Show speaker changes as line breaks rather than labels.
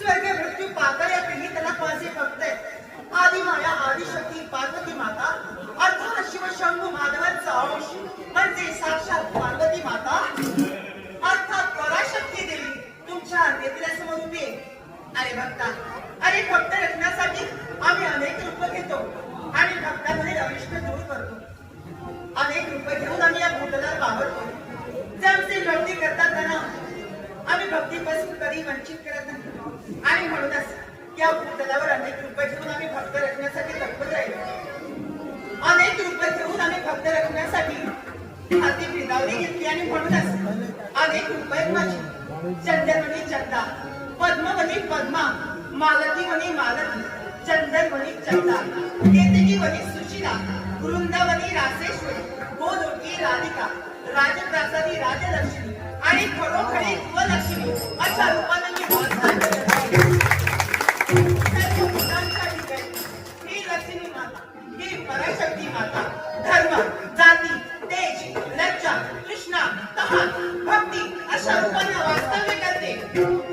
स्वर्ग मृत्यू पाताळ या पिढी त्याला माझे भक्त आदि माया आदिशक्ती पार्वती माता अर्थात शिवशंभू माधवांचा अंश म्हणजे साक्षात पार्वती माता. अर्थात पराशक्ती देवी तुमच्या नेत्र्यासमोर उभी अरे भक्ता अरे भक्त रचण्यासाठी आम्ही अनेक रूप घेतो आणि भक्तामध्ये अविष्ट दूर करतो. अनेक रूप घेऊन आम्ही या भूतलात वावरतो. जे आमचे भक्ती करतात त्यांना आम्ही भक्तीपासून कधी वंचित करत नाही. त्या या भूतलावर अनेक रूप ठेवून आम्ही भक्त रचण्यासाठी तत्पर राहिलो. अनेक रूप ठेवून आम्ही भक्त रचण्यासाठी हाती फिरावली घेतली आणि म्हणूनच अनेक रूप माझी. चंद्रमणी चंदा पद्मवनी पद्मा मालती वनी मालती चंदनवनी चंदा केतकी वनी सुशिला वृंदावनी रासेश्वरी गोलोकी राधिका राजप्रासादी राजलक्ष्मी आणि खरोखरी स्वलक्ष्मी अशा रूपाने मी पराशक्ती माता धर्म जाती तेज लज्जा कृष्णा तहान भक्ती अशा रूपांना वास्तव्य करते.